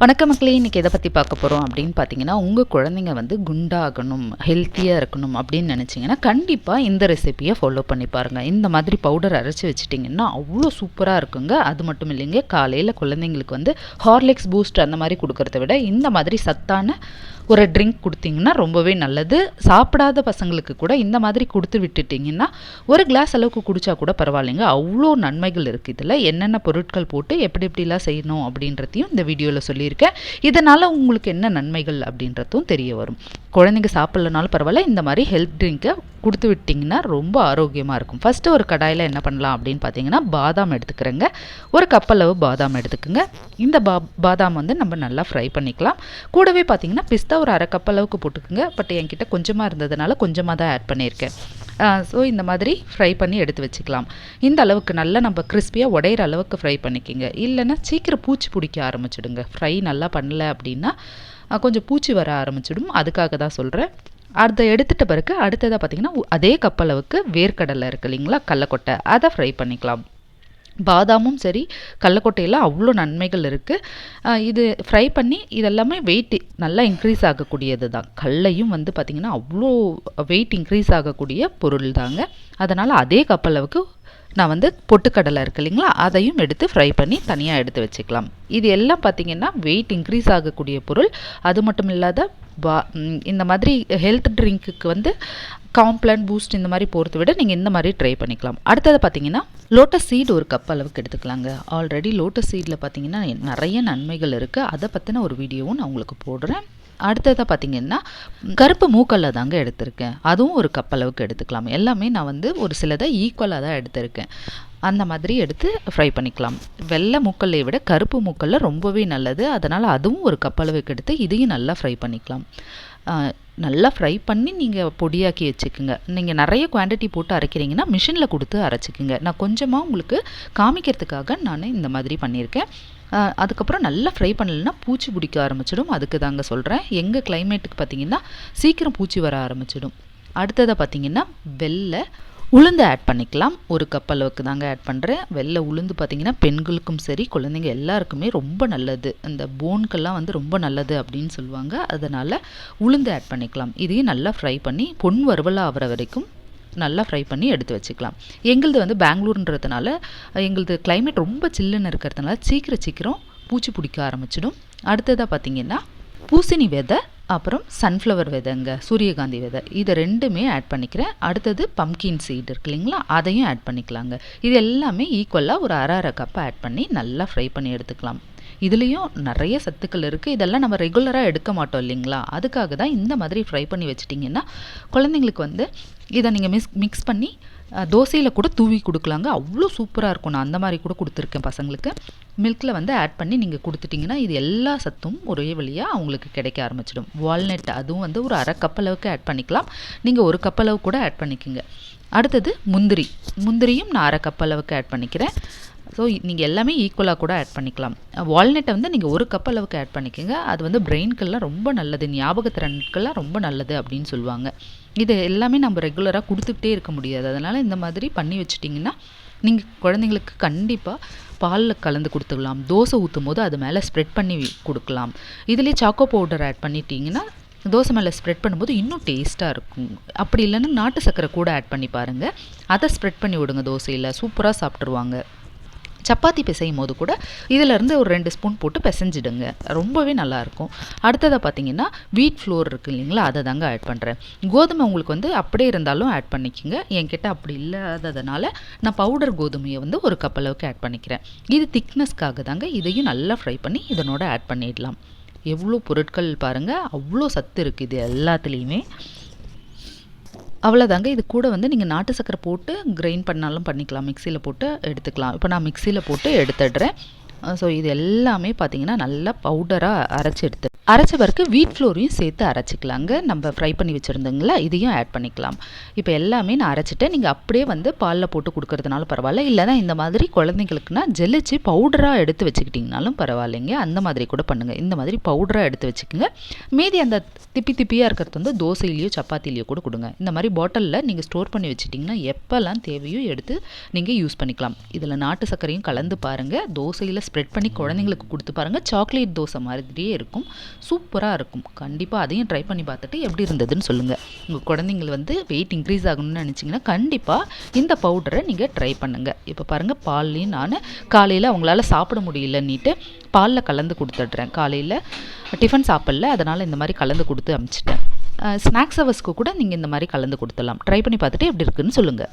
வணக்க மக்களே இன்றைக்கி எதை பற்றி பார்க்க போகிறோம் அப்படின்னு பார்த்தீங்கன்னா உங்கள் குழந்தைங்க வந்து குண்டாகணும் ஹெல்த்தியாக இருக்கணும் அப்படின்னு நினச்சிங்கன்னா கண்டிப்பாக இந்த ரெசிபியை ஃபாலோ பண்ணி பாருங்கள் இந்த மாதிரி பவுடர் அரைச்சி வச்சிட்டிங்கன்னா அவ்வளோ சூப்பராக இருக்குங்க. அது மட்டும் இல்லைங்க காலையில் குழந்தைங்களுக்கு வந்து ஹார்லிக்ஸ் பூஸ்ட் அந்த மாதிரி கொடுக்கறத விட இந்த மாதிரி சத்தான ஒரு ட்ரிங்க் கொடுத்தீங்கன்னா ரொம்பவே நல்லது. சாப்பிடாத பசங்களுக்கு கூட இந்த மாதிரி கொடுத்து விட்டுட்டிங்கன்னா ஒரு கிளாஸ் அளவுக்கு குடித்தா கூட பரவாயில்லைங்க. அவ்வளோ நன்மைகள் இருக்குது இதில். என்னென்ன பொருட்கள் போட்டு எப்படி எப்படிலாம் செய்யணும் அப்படின்றதையும் இந்த வீடியோவில் சொல்லியிருக்கேன். இதனால் உங்களுக்கு என்ன நன்மைகள் அப்படின்றதும் தெரிய வரும். குழந்தைங்க சாப்பிட்லனாலும் பரவாயில்ல இந்த மாதிரி ஹெல்த் ட்ரிங்க்கை கொடுத்து விட்டிங்கன்னா ரொம்ப ஆரோக்கியமாக இருக்கும். ஃபஸ்ட்டு ஒரு கடாயில் என்ன பண்ணலாம் அப்படின்னு பார்த்தீங்கன்னா பாதாம் எடுத்துக்கிறேங்க. ஒரு கப்பளவு பாதாம் எடுத்துக்கோங்க. இந்த பா பாதாம் வந்து நம்ம நல்லா ஃப்ரை பண்ணிக்கலாம். கூடவே பார்த்தீங்கன்னா பிஸ்தா ஒரு அரை கப் அளவுக்கு போட்டுக்கோங்க. பட் என்கிட்ட கொஞ்சமாக இருந்ததுனால கொஞ்சமாக தான் ஆட் பண்ணியிருக்கேன். ஸோ இந்த மாதிரி ஃப்ரை பண்ணி எடுத்து வச்சுக்கலாம். இந்த அளவுக்கு நல்லா நம்ம கிறிஸ்பியாக உடையிற அளவுக்கு ஃப்ரை பண்ணிக்கிங்க. இல்லைன்னா சீக்கிரம் பூச்சி பிடிக்க ஆரம்பிச்சிடுங்க. ஃப்ரை நல்லா பண்ணல அப்படின்னா கொஞ்சம் பூச்சி வர ஆரம்பிச்சிடும். அதுக்காக தான் சொல்கிறேன் அதை எடுத்துட்ட பிறகு அடுத்ததாக பார்த்திங்கன்னா அதே கப்பளவுக்கு வேர்க்கடலை இருக்குது இல்லைங்களா? கடலக்கொட்டை அதை ஃப்ரை பண்ணிக்கலாம். பாதாமும் சரி கடலக்கொட்டையில் அவ்வளோ நன்மைகள் இருக்குது இது ஃப்ரை பண்ணி இதெல்லாமே வெயிட் நல்லா இன்க்ரீஸ் ஆகக்கூடியது தான் கடலையும் வந்து பார்த்திங்கன்னா அவ்வளோ வெயிட் இன்க்ரீஸ் ஆகக்கூடிய பொருள் தாங்க அதனால் அதே கப்பளவுக்கு நான் வந்து பொட்டுக்கடலை இருக்கு இல்லைங்களா அதையும் எடுத்து ஃப்ரை பண்ணி தனியாக எடுத்து வச்சுக்கலாம். இது எல்லாம் பார்த்திங்கன்னா வெயிட் இன்க்ரீஸ் ஆகக்கூடிய பொருள். அது மட்டும் இல்லாத பா இந்த மாதிரி ஹெல்த் ட்ரிங்க்குக்கு வந்து காம்ப்ளான் பூஸ்ட் இந்த மாதிரி போகிறத விட நீங்கள் இந்த மாதிரி ட்ரை பண்ணிக்கலாம். அடுத்தது பார்த்தீங்கன்னா லோட்டஸ் சீடு ஒரு கப் அளவுக்கு எடுத்துக்கலாங்க. ஆல்ரெடி லோட்டஸ் சீடில் பார்த்தீங்கன்னா நிறைய நன்மைகள் இருக்குது அதை பற்றின ஒரு வீடியோவும் நான் உங்களுக்கு போடுறேன். அடுத்ததாக பார்த்தீங்கன்னா கருப்பு மூக்கல்ல தாங்க எடுத்திருக்கேன். அதுவும் ஒரு கப் அளவுக்கு எடுத்துக்கலாம். எல்லாமே நான் வந்து ஒரு சிலதை ஈக்குவலாக தான் எடுத்திருக்கேன். அந்த மாதிரி எடுத்து ஃப்ரை பண்ணிக்கலாம். வெள்ளை மூக்கல்லை விட கருப்பு மூக்கல்ல ரொம்பவே நல்லது. அதனால் அதுவும் ஒரு கப் அளவுக்கு எடுத்து இதையும் நல்லா ஃப்ரை பண்ணிக்கலாம். நல்லா ஃப்ரை பண்ணி நீங்கள் பொடியாக்கி வச்சுக்கோங்க. நீங்கள் நிறைய குவான்டிட்டி போட்டு அரைக்கிறீங்கன்னா மிஷினில் கொடுத்து அரைச்சிக்கோங்க. நான் கொஞ்சமாக உங்களுக்கு காமிக்கிறதுக்காக நான் இந்த மாதிரி பண்ணியிருக்கேன். அதுக்கப்புறம் நல்லா ஃப்ரை பண்ணலைன்னா பூச்சி பிடிக்க ஆரம்பிச்சிடும். அதுக்கு தாங்க சொல்கிறேன் எங்கள் கிளைமேட்டுக்கு பார்த்திங்கன்னா சீக்கிரம் பூச்சி வர ஆரம்பிச்சிடும். அடுத்ததாக பார்த்திங்கன்னா வெள்ளை உளுந்து ஆட் பண்ணிக்கலாம். ஒரு கப் அளவுக்கு தாங்க ஆட் பண்ணுறேன் வெள்ளை உளுந்து பார்த்திங்கன்னா பெண்களுக்கும் சரி குழந்தைங்க எல்லாருக்குமே ரொம்ப நல்லது. அந்த போன்கெல்லாம் வந்து ரொம்ப நல்லது அப்படின்னு சொல்லுவாங்க. அதனால் உளுந்து ஆட் பண்ணிக்கலாம். இதையும் நல்லா ஃப்ரை பண்ணி பொன் வறுவலாக ஆகிற வரைக்கும் நல்லா ஃப்ரை பண்ணி எடுத்து வச்சுக்கலாம். எங்களது வந்து பெங்களூருன்றதுனால எங்களது கிளைமேட் ரொம்ப சில்லுன்னு இருக்கிறதுனால சீக்கிரம் சீக்கிரம் பூச்சி பிடிக்க ஆரம்பிச்சிடும். அடுத்ததாக பார்த்திங்கன்னா பூசணி விதை அப்புறம் சன்ஃப்ளவர் விதைங்க சூரியகாந்தி விதை. இதை ரெண்டுமே ஆட் பண்ணிக்கிறேன் அடுத்தது பம்கின் சீடு இருக்கு இல்லைங்களா? அதையும் ஆட் பண்ணிக்கலாங்க. இது எல்லாமே ஈக்குவலாக ஒரு அரை அரை கப்பை ஆட் பண்ணி நல்லா ஃப்ரை பண்ணி எடுத்துக்கலாம். இதுலேயும் நிறைய சத்துக்கள் இருக்குது இதெல்லாம் நம்ம ரெகுலராக எடுக்க மாட்டோம் இல்லைங்களா? அதுக்காக தான் இந்த மாதிரி ஃப்ரை பண்ணி வச்சிட்டிங்கன்னா குழந்தைங்களுக்கு வந்து இதை நீங்கள் மிஸ் மிக்ஸ் பண்ணி தோசையில் கூட தூவி கொடுக்கலாங்க. அவ்வளோ சூப்பராக இருக்கும். நான் அந்த மாதிரி கூட கொடுத்துருக்கேன் பசங்களுக்கு. மில்கில் வந்து ஆட் பண்ணி நீங்கள் கொடுத்துட்டிங்கன்னா இது எல்லா சத்தும் ஒரே வழியாக அவங்களுக்கு கிடைக்க ஆரம்பிச்சிடும். வால்நட் அதுவும் வந்து ஒரு அரை கப் அளவுக்கு ஆட் பண்ணிக்கலாம். நீங்கள் ஒரு கப் அளவு கூட ஆட் பண்ணிக்கோங்க. அடுத்தது முந்திரி. முந்திரியும் நான் அரை கப் அளவுக்கு ஆட் பண்ணிக்கிறேன். ஸோ நீங்கள் எல்லாமே ஈக்குவலாக கூட ஆட் பண்ணிக்கலாம். வால்நட்டை வந்து நீங்கள் ஒரு கப் அளவுக்கு ஆட் பண்ணிக்கோங்க. அது வந்து பிரெயின்கெல்லாம் ரொம்ப நல்லது ஞாபகத்திறனுக்கெல்லாம் ரொம்ப நல்லது அப்படின்னு சொல்லுவாங்க. இது எல்லாமே நம்ம ரெகுலராக கொடுத்துக்கிட்டே இருக்க முடியாது. அதனால் இந்த மாதிரி பண்ணி வச்சிட்டிங்கன்னா நீங்கள் குழந்தைங்களுக்கு கண்டிப்பாக பாலில் கலந்து கொடுத்துக்கலாம் தோசை ஊற்றும் போது அது மேலே ஸ்ப்ரெட் பண்ணி கொடுக்கலாம். இதுலேயே சாக்கோ பவுடர் ஆட் பண்ணிட்டீங்கன்னா தோசை மேலே ஸ்ப்ரெட் பண்ணும்போது இன்னும் டேஸ்ட்டாக இருக்கும். அப்படி இல்லைன்னா நாட்டு சர்க்கரை கூட ஆட் பண்ணி பாருங்கள் அதை ஸ்ப்ரெட் பண்ணி விடுங்க தோசையில். சூப்பராக சாப்பிட்ருவாங்க சப்பாத்தி பிசையும் போது கூட இதிலேருந்து ஒரு ரெண்டு ஸ்பூன் போட்டு பிசைஞ்சிடுங்க. ரொம்பவே நல்லாயிருக்கும். அடுத்ததாக பார்த்தீங்கன்னா வீட் ஃப்ளோர் இருக்குது இல்லைங்களா அதை தாங்க ஆட் பண்ணுறேன் கோதுமை உங்களுக்கு வந்து அப்படியே இருந்தாலும் ஆட் பண்ணிக்கோங்க. என்கிட்ட அப்படி இல்லாததுனால நான் பவுடர் கோதுமையை வந்து ஒரு கப் அளவுக்கு ஆட் பண்ணிக்கிறேன். இது திக்னஸ்க்காக தாங்க இதையும் நல்லா ஃப்ரை பண்ணி இதனோட ஆட் பண்ணிடலாம். எவ்வளோ பொருட்கள் பாருங்கள் அவ்வளோ சத்து இருக்குது இது எல்லாத்துலேயுமே. அவ்வளோதாங்க இது கூட வந்து நீங்கள் நாட்டு சக்கரை போட்டு கிரைண்ட் பண்ணாலும் பண்ணிக்கலாம். மிக்சியில் போட்டு எடுத்துக்கலாம். இப்போ நான் மிக்சியில் போட்டு எடுத்துடுறேன். ஸோ இது எல்லாமே பார்த்தீங்கன்னா நல்லா பவுடராக அரைச்சி எடுத்து அரைச்ச பிறகு வீட் ஃப்ளோரையும் சேர்த்து அரைச்சிக்கலாங்க. நம்ம ஃப்ரை பண்ணி வச்சுருந்தோங்களா இதையும் ஆட் பண்ணிக்கலாம். இப்போ எல்லாமே நான் அரைச்சிட்டேன். நீங்கள் அப்படியே வந்து பாலில் போட்டு கொடுக்கறதுனால பரவாயில்ல. இல்லைனா இந்த மாதிரி குழந்தைங்களுக்குனா ஜெலிச்சு பவுடராக எடுத்து வச்சுக்கிட்டிங்கனாலும் பரவாயில்லைங்க. அந்த மாதிரி கூட பண்ணுங்கள் இந்த மாதிரி பவுடராக எடுத்து வச்சுக்கோங்க. மீதி அந்த திப்பி திப்பியாக இருக்கிறது வந்து தோசையிலையோ சப்பாத்திலையோ கூட கொடுங்க. இந்த மாதிரி பாட்டிலில் நீங்கள் ஸ்டோர் பண்ணி வச்சுட்டிங்கன்னா எப்போல்லாம் தேவையோ எடுத்து நீங்கள் யூஸ் பண்ணிக்கலாம். இதில் நாட்டு சர்க்கரையும் கலந்து பாருங்கள் தோசையில் ஸ்ப்ரெட் பண்ணி குழந்தைங்களுக்கு கொடுத்து பாருங்கள் சாக்லேட் தோசை மாதிரியே இருக்கும். சூப்பராக இருக்கும். கண்டிப்பாக அதையும் ட்ரை பண்ணி பார்த்துட்டு எப்படி இருந்ததுன்னு சொல்லுங்கள் உங்கள் குழந்தைங்கள் வந்து வெயிட் இன்க்ரீஸ் ஆகணும்னு நினச்சிங்கன்னா கண்டிப்பாக இந்த பவுடரை நீங்கள் ட்ரை பண்ணுங்கள் இப்போ பாருங்கள் பால்லையும் நான் காலையில் அவங்களால சாப்பிட முடியலன்னிட்டு பாலில் கலந்து கொடுத்துட்றேன். காலையில் டிஃபன் சாப்பிடல அதனால் இந்த மாதிரி கலந்து கொடுத்து அமுச்சிட்டேன். ஸ்நாக்ஸ் ஹவர்ஸ்க்கு கூட நீங்கள் இந்த மாதிரி கலந்து கொடுத்துடலாம். ட்ரை பண்ணி பார்த்துட்டு எப்படி இருக்குன்னு சொல்லுங்கள்